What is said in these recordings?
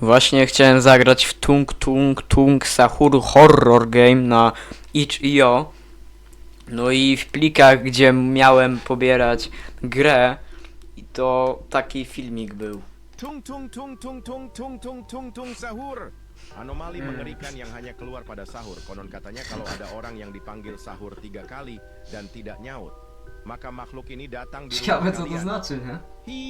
Właśnie chciałem zagrać w Tung Tung Tung Sahur Horror Game na itch.io. No i w plikach, gdzie miałem pobierać grę, i to taki filmik był. Tung tung tung tung tung tung tung tung tung sahur. Anomali Hmm. mengerikan yang hanya keluar pada sahur. Konon katanya kalau ada orang yang dipanggil sahur tiga kali dan tidak nyaut, maka makhluk ini datang di rumah kalian. znaczy, nie? Hi,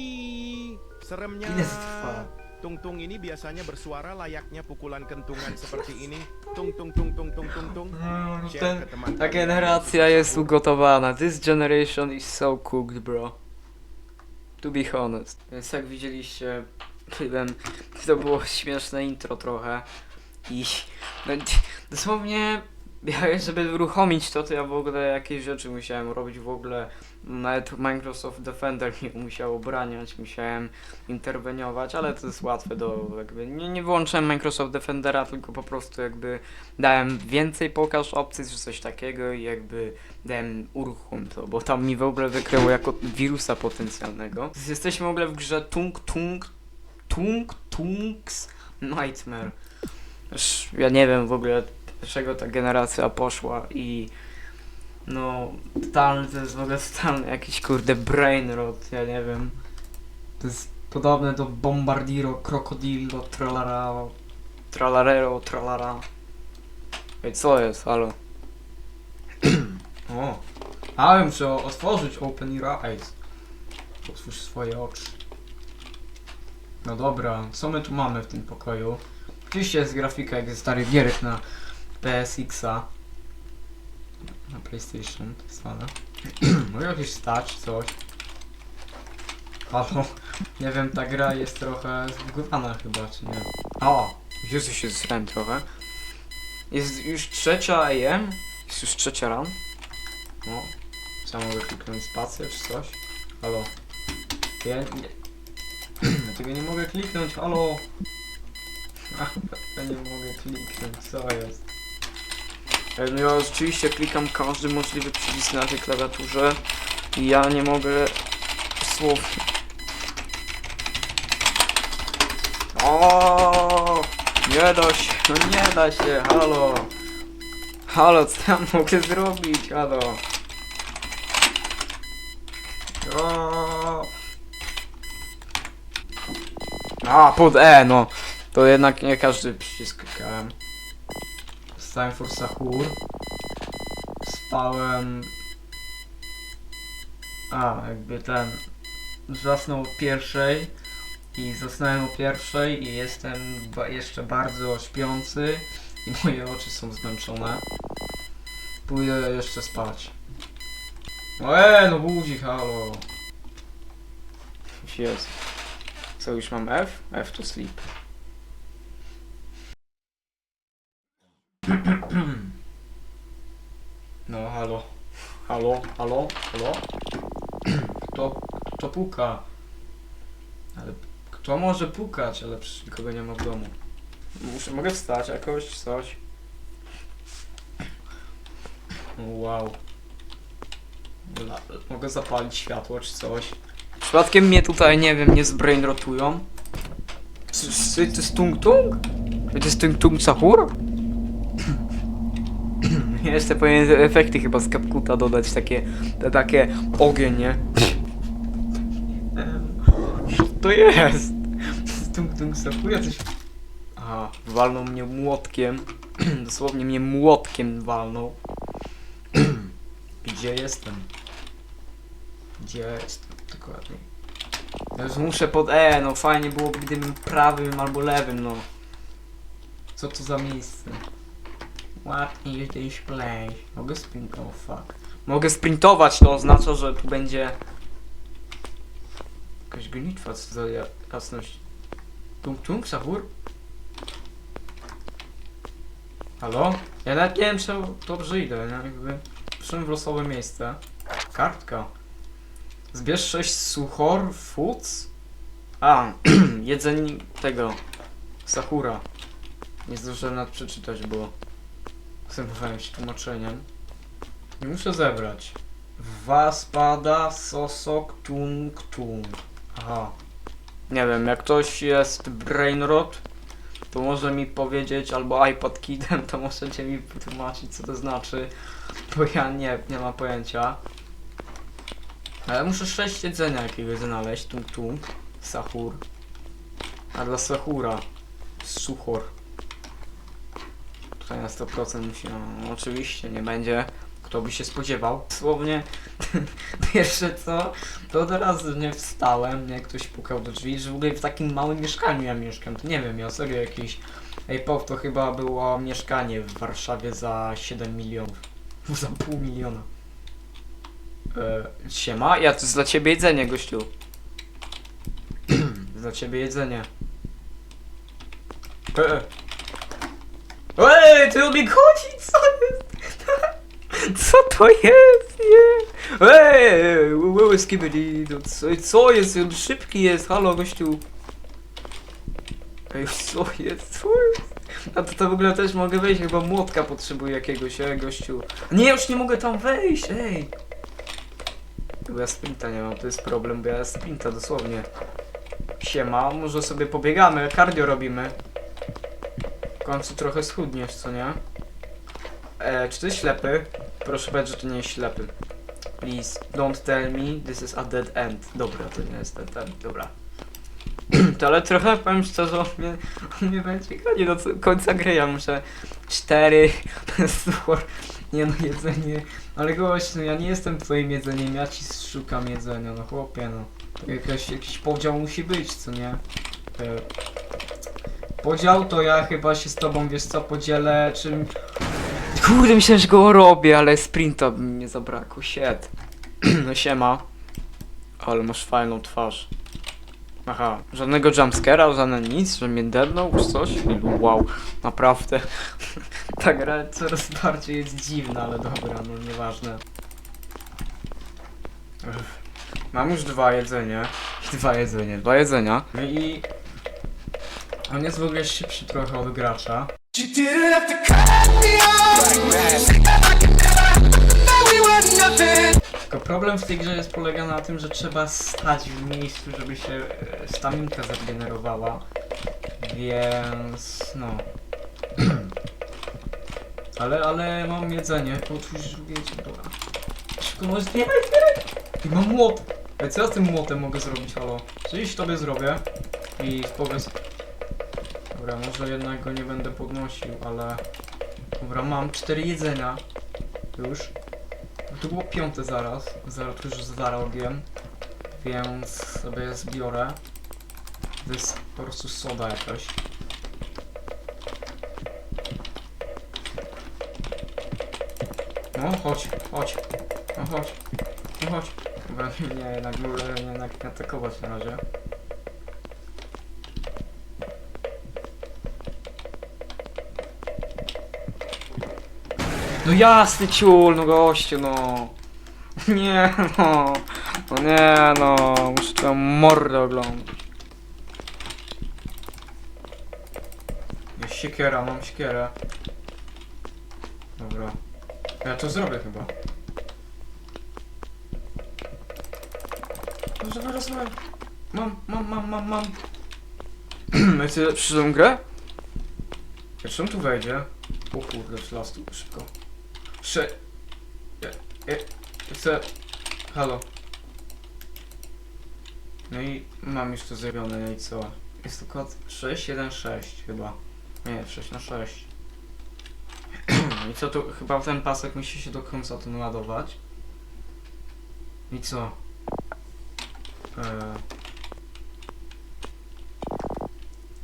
seremnya. Ile trwa? Tung tung ini biasanya bersuara layaknya pukulan kentungan seperti ini. Tung tung tung tung tung tung tung. Share ke teman ta generacja jest ugotowana. This generation is so cooked, bro. To be honest. Więc jak widzieliście, byłem, to było śmieszne intro trochę. I no, dosłownie, ja, żeby uruchomić to, to ja w ogóle jakieś rzeczy musiałem robić w ogóle. Nawet Microsoft Defender mi musiał obraniać, musiałem interweniować, ale to jest łatwe do jakby. Nie, nie wyłączyłem Microsoft Defendera, tylko po prostu jakby dałem więcej pokaż opcji czy coś takiego i jakby dałem uruchom to, bo tam mi w ogóle wykryło jako wirusa potencjalnego. Jesteśmy w ogóle w grze Tung Tung Tung Tung's Nightmare. Ja nie wiem w ogóle dlaczego ta generacja poszła i no totalny to jest w ogóle totalny jakiś kurde brain rot, ja nie wiem. To jest podobne do Bombardiro, Crocodillo, Tralara, Tralarero, Tralara. Ej, co jest? Halo? o. A, ja muszę otworzyć Open Your Eyes. Otwórz swoje oczy. No dobra, co my tu mamy w tym pokoju? Oczywiście jest grafika jak ze starych gierek na PSX-a. Na PlayStation, zwane. Mogę jakiś stać, coś. Halo, nie wiem, ta gra jest trochę zbugowana chyba, czy nie? O, Jezu się zesrałem trochę. Jest już trzecia AM? Jest już trzecia ran? No. Co ja mogę kliknąć spację czy coś? Halo. Ja nie... Ja tego nie mogę kliknąć, halo. Ja nie mogę kliknąć, co jest? E, No ja rzeczywiście klikam każdy możliwy przycisk na tej klawiaturze i ja nie mogę słownie. O, nie da się, no nie da się, halo. Halo, co ja mogę zrobić, halo. O. A, pod E, no. To jednak nie każdy przycisk klikałem. Stałem for Sahur. Spałem... A, jakby ten... Zasnął o pierwszej i zasnąłem o pierwszej i jestem ba jeszcze bardzo śpiący i moje oczy są zmęczone. Pójdę jeszcze spać. No e, no budzi, halo. Jest. Co, już mam F? F to sleep. No, halo. Halo, halo, halo. Kto, kto puka? Ale kto może pukać, ale przecież nikogo nie ma w domu. Muszę, mogę wstać jakoś, coś. Wow. La, mogę zapalić światło czy coś. Przypadkiem mnie tutaj, nie wiem, nie zbrainrotują. Czy czy to jest tung tung? Czy to jest tung tung sahur? Jeszcze powinien efekty chyba z kapkuta dodać, takie, te takie ogień, nie? Co to jest? Tung tung sahur, coś... Aha, walnął mnie młotkiem. Dosłownie mnie młotkiem walnął. Gdzie jestem? Gdzie jestem? Dokładnie. Ja już muszę pod E, no fajnie byłoby gdybym prawym albo lewym, no. Co to za miejsce? What is this place? Mogę sprint... Oh fuck. Mogę sprintować, to oznacza, że tu będzie... Jakaś gonitwa, co za ja- jasność. Tung tung, sahur? Halo? Ja nawet nie wiem, czy dobrze idę, nie? Jakby... Przyszedłem w losowe miejsce. Kartka. Zbierz 6 suchor foods? A, jedzenie tego. Sakura. Nie zdążyłem nawet przeczytać, bo zajmowałem się tłumaczeniem. Nie muszę zebrać. Waspada sosok tung tung. Aha. Nie wiem, jak ktoś jest brainrot, to może mi powiedzieć, albo iPod Kidem, to możecie mi wytłumaczyć, co to znaczy, bo ja nie, nie mam pojęcia. Ale muszę sześć jedzenia jakiegoś znaleźć, tum tum, sahur. A dla sahura, suchor. Tutaj na 100% musi, no, oczywiście nie będzie, kto by się spodziewał. Dosłownie, pierwsze co, to od razu nie wstałem, nie, ktoś pukał do drzwi, że w ogóle w takim małym mieszkaniu ja mieszkam, to nie wiem, ja serio jakiś... Pop, to chyba było mieszkanie w Warszawie za 7 milionów. Za pół miliona. E, siema, ja to jest dla ciebie jedzenie, gościu. dla ciebie jedzenie. E. Ej, ty lubi chodzić, co jest? Co to jest? Nie. Ej, ły, skibidi, co, co jest? On szybki jest, halo gościu. Ej, co jest? Co jest? A to, to w ogóle też mogę wejść, chyba młotka potrzebuję jakiegoś, ej, gościu. Nie, już nie mogę tam wejść, ej. Bo ja sprinta nie mam, to jest problem, bo ja sprinta dosłownie. Siema, może sobie pobiegamy, cardio robimy. Końcu trochę schudniesz, co nie? E, czy jest ślepy? Proszę powiedzieć, że to nie jest ślepy. Please, don't tell me this is a dead end. Dobra, to nie jest dead end, dobra. to ale trochę, powiem szczerze, on mnie, on mnie będzie gonił do co- końca gry. Ja muszę cztery suchor, nie no, jedzenie. Ale gość, no ja nie jestem twoim jedzeniem, ja ci szukam jedzenia, no chłopie, no. Jakaś, jakiś podział musi być, co nie? E, podział to ja chyba się z tobą, wiesz co, podzielę czym... Kurde, myślałem, że go robię, ale sprinta by mnie zabrakło, shit. no siema. Ale masz fajną twarz. Aha, żadnego jumpscare'a, żadne nic, że mnie dednął, czy coś? Wow, naprawdę. Ta gra coraz bardziej jest dziwna, ale dobra, no nieważne. Mam już dwa jedzenie. Dwa jedzenie, dwa jedzenia. No i... On jest w ogóle szybszy trochę od gracza. Tylko problem w tej grze jest polega na tym, że trzeba stać w miejscu, żeby się e, staminka zregenerowała. Więc no. ale, ale mam jedzenie. Otwórz jedzenie, dobra. Szybko, no zbieraj, zbieraj! I mam młot! Ej, co ja z tym młotem mogę zrobić, halo? Coś tobie zrobię i powiedz... Dobra, może jednak go nie będę podnosił, ale... Dobra, mam cztery jedzenia. Już. To było piąte zaraz, zaraz to już zarobiłem, więc sobie zbiorę. To jest po prostu soda jakaś. No chodź, chodź, no chodź, no chodź. Dobra, nie, jednak nie, jednak nie atakować na razie. No jasny ciul, no gościu, no. Nie no. No nie no. Muszę twoją mordę oglądać. Jest siekiera, mam siekierę. Dobra. Ja to zrobię chyba. Dobrze, zaraz, zaraz. Mam, mam, mam, mam, mam. Chcę przyszłą grę? Ja czym tu wejdzie? O kurde, las tu szybko. Prze... Ja, ja chcę... Halo. No i mam już to zrobione, no i co? Jest to kod 616 chyba. Nie, 6 na 6. I co tu? Chyba ten pasek musi się do końca ten ładować. I co? E...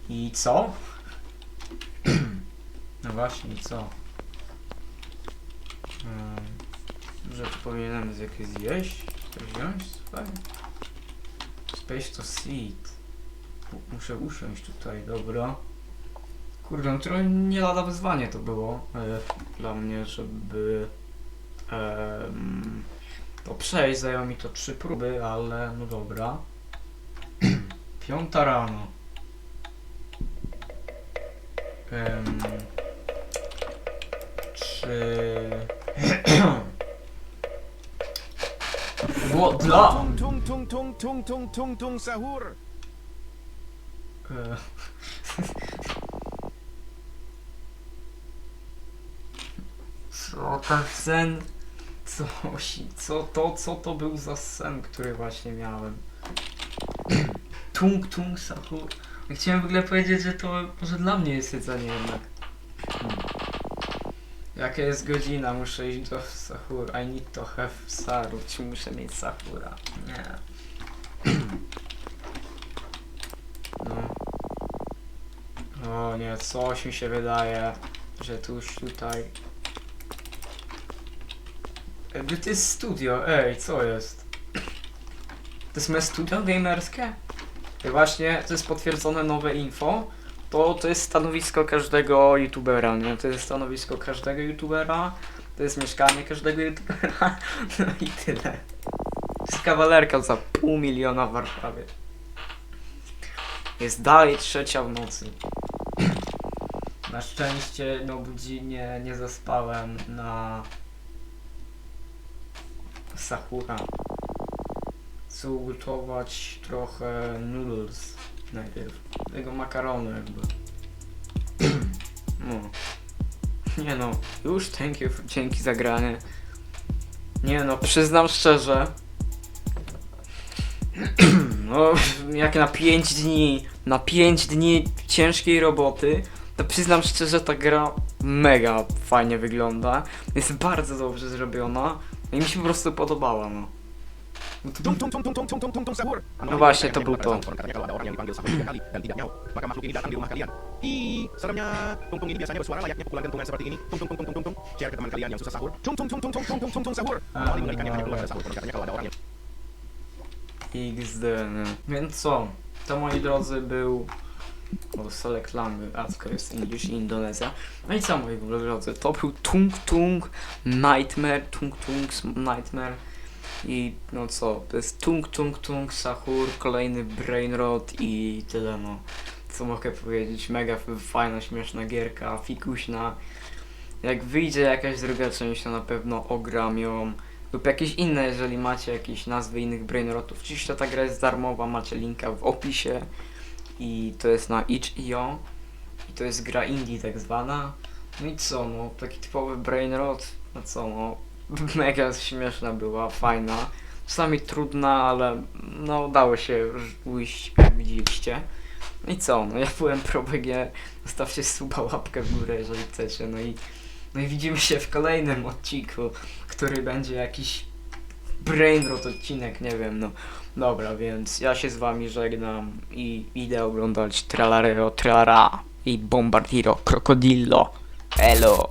I co? no właśnie, i co? Hmm. Że tu powinienem z zjeść? To wziąć? Słuchaj. Space to seat. Muszę usiąść tutaj, dobra. Kurde, no trochę nie lada wyzwanie to było e, dla mnie, żeby em, to przejść. Zajęło mi to trzy próby, ale no dobra. Piąta rano. Em, czy... było dla... Tung, tung, tung, tung, tung, tung, tung, tung, sahur. E. Co ten sen? Co, co to, co to był za sen, który właśnie miałem? Tung, tung, sahur. Chciałem w ogóle powiedzieć, że to może dla mnie jest jedzenie jednak. Jaka jest godzina? Muszę iść do sahur. I need to have saru. Czy muszę mieć sahura? Nie. No. O nie, coś mi się wydaje, że tuż tutaj... Gdzie to jest studio? Ej, co jest? To jest moje studio gamerskie? Właśnie, to jest potwierdzone nowe info. To, to jest stanowisko każdego youtubera, nie? To jest stanowisko każdego youtubera. To jest mieszkanie każdego youtubera. No i tyle. Jest kawalerka za pół miliona w Warszawie. Jest dalej trzecia w nocy. Na szczęście, no budzi nie, nie zaspałem na Sakura. Chcę ugotować trochę noodles najpierw. Tego makaronu jakby. No. Nie no, już thank you, dzięki za granie. Nie no, przyznam szczerze. No, jak na 5 dni, na 5 dni ciężkiej roboty, to przyznam szczerze, ta gra mega fajnie wygląda. Jest bardzo dobrze zrobiona. I mi się po prostu podobała, no. No właśnie, to był to. XD, no. Więc co? To moi drodzy był bo sole klamy, Acko jest English i Indonezja. No i co moi drodzy, to był Tung Tung Nightmare, Tung Tung Nightmare. I no co, to jest Tung Tung Tung Sahur, kolejny Brainrot i tyle no. Co mogę powiedzieć? Mega fajna, śmieszna gierka, fikuśna. Jak wyjdzie jakaś druga część, to na pewno ogram ją lub jakieś inne, jeżeli macie jakieś nazwy innych brainrotów. Oczywiście ta gra jest darmowa, macie linka w opisie i to jest na itch.io i to jest gra indie tak zwana. No i co, no taki typowy brainrot, no co, no mega śmieszna była, fajna. Czasami trudna, ale no udało się ujść, jak widzieliście. I co, no ja byłem ProBG, zostawcie suba, łapkę w górę, jeżeli chcecie, no i no i widzimy się w kolejnym odcinku, który będzie jakiś brainrot odcinek, nie wiem, no. Dobra, więc ja się z wami żegnam i idę oglądać Tralareo Trara i Bombardiro Crocodillo. Elo!